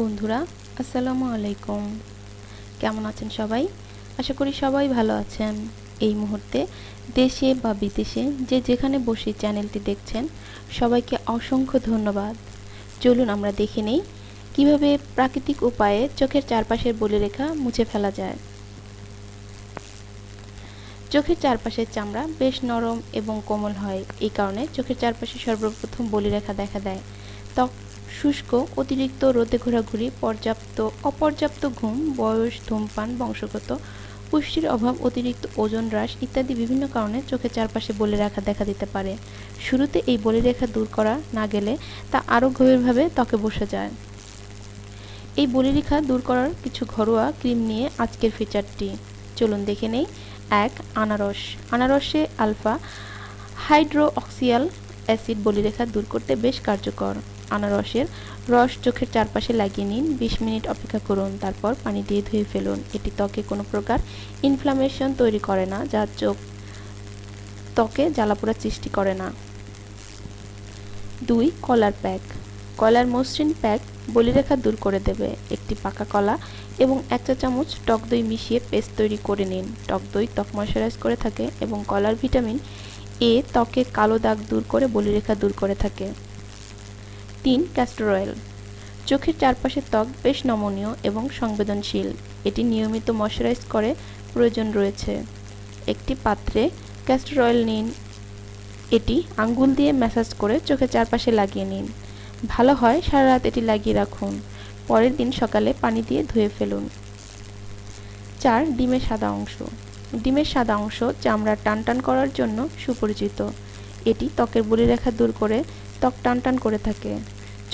বন্ধুরা, আসসালামু আলাইকুম। কেমন আছেন সবাই? আশা করি সবাই ভালো আছেন। এই মুহূর্তে দেশে বা বিদেশে যে যেখানে বসে চ্যানেলটি দেখছেন, সবাইকে অসংখ্য ধন্যবাদ। চলুন আমরা দেখে নেই কীভাবে প্রাকৃতিক উপায়ে চোখের চারপাশের বলিরেখা মুছে ফেলা যায়। চোখের চারপাশের চামড়া বেশ নরম এবং কোমল হয়। এই কারণে চোখের চারপাশে সর্বপ্রথম বলিরেখা দেখা দেয়। ত্বক শুষ্ক, অতিরিক্ত রোদে ঘোরাঘুরি, পর্যাপ্ত, অপর্যাপ্ত ঘুম, বয়স, ধূমপান, বংশগত পুষ্টির অভাব, অতিরিক্ত ওজন হ্রাস ইত্যাদি বিভিন্ন কারণে চোখের চারপাশে বলে বলিরেখা দেখা দিতে পারে। শুরুতে এই বলিরেখা দূর করা না গেলে তা আরও গভীরভাবে ত্বকে বসে যায়। এই বলিরেখা দূর করার কিছু ঘরোয়া ক্রিম নিয়ে আজকের ফিচারটি। চলুন দেখে নেই। এক, আনারস। আনারসে আলফা হাইড্রোঅক্সিয়াল অ্যাসিড বলিরেখা দূর করতে বেশ কার্যকর। আনারসের রস চোখের চারপাশে লাগিয়ে নিন। বিশ মিনিট অপেক্ষা করুন, তারপর পানি দিয়ে ধুয়ে ফেলুন। এটি ত্বকে কোনো প্রকার ইনফ্লামেশন তৈরি করে না, যা চোখ ত্বকে জ্বালাপোড়া সৃষ্টি করে না। দুই, কলার প্যাক। কলার মসৃণ প্যাক বলিরেখা দূর করে দেবে। একটি পাকা কলা এবং এক চা চামচ টক দই মিশিয়ে পেস্ট তৈরি করে নিন। টক দই ত্বক ময়শ্চারাইজ করে থাকে এবং কলার ভিটামিন এ ত্বকে কালো দাগ দূর করে বলিরেখা দূর করে থাকে। তিন ক্যাস্টর অয়েল। চোখের চারপাশের ত্বক বেশ নমনীয় এবং সংবেদনশীল। এটি নিয়মিত ময়শ্চারাইজ করে প্রয়োজন রয়েছে। একটি পাত্রে ক্যাস্টর অয়েল নিন। এটি আঙ্গুল দিয়ে ম্যাসাজ করে চোখের চারপাশে লাগিয়ে নিন। ভালো হয় সারা রাত এটি লাগিয়ে রাখুন। পরের দিন সকালে পানি দিয়ে ধুয়ে ফেলুন। চার, ডিমের সাদা অংশ। ডিমের সাদা অংশ চামড়া টানটান করার জন্য সুপরিচিত। এটি ত্বকের বলিরেখা দূর করে ত্বক টানটান করে থাকে।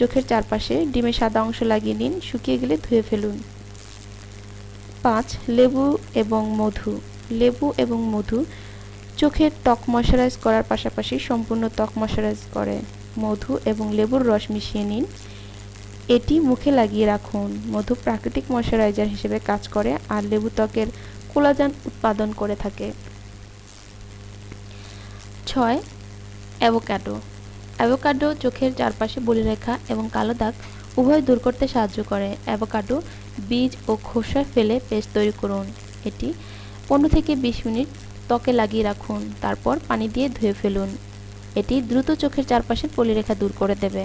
চোখের চারপাশে ডিমের সাদা অংশ লাগিয়ে নিন, শুকিয়ে গেলে ধুয়ে ফেলুন। পাঁচ, লেবু এবং মধু। লেবু এবং মধু চোখের ত্বক ময়শ্চারাইজ করার পাশাপাশি সম্পূর্ণ ত্বক ময়শ্চারাইজ করে। মধু এবং লেবুর রস মিশিয়ে নিন। এটি মুখে লাগিয়ে রাখুন। মধু প্রাকৃতিক ময়শ্চারাইজার হিসেবে কাজ করে আর লেবু ত্বকের কোলাজান উৎপাদন করে থাকে। ছয় অ্যাভোক্যাডো অ্যাভোকাডো চোখের চারপাশে বলিরেখা এবং কালো দাগ উভয় দূর করতে সাহায্য করে। অ্যাভোকাডো বীজ ও খোসা ফেলে পেস্ট তৈরি করুন। এটি পনেরো থেকে বিশ মিনিট ত্বকে লাগিয়ে রাখুন, তারপর পানি দিয়ে ধুয়ে ফেলুন। এটি দ্রুত চোখের চারপাশের পলিরেখা দূর করে দেবে।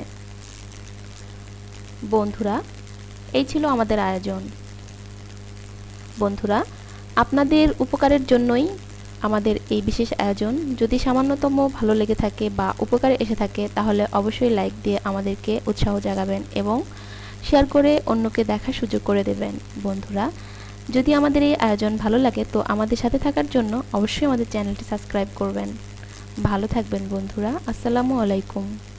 বন্ধুরা, এই ছিল আমাদের আয়োজন। বন্ধুরা, আপনাদের উপকারের জন্যই আমাদের এই বিশেষ আয়োজন। যদি সামান্যতম ভালো লেগে থাকে বা উপকারে এসে থাকে, তাহলে অবশ্যই লাইক দিয়ে আমাদেরকে উৎসাহ জাগাবেন এবং শেয়ার করে অন্যকে দেখার সুযোগ করে দেবেন। বন্ধুরা, যদি আমাদের এই আয়োজন ভালো লাগে, তো আমাদের সাথে থাকার জন্য অবশ্যই আমাদের চ্যানেলটি সাবস্ক্রাইব করবেন। ভালো থাকবেন বন্ধুরা, আসসালামু আলাইকুম।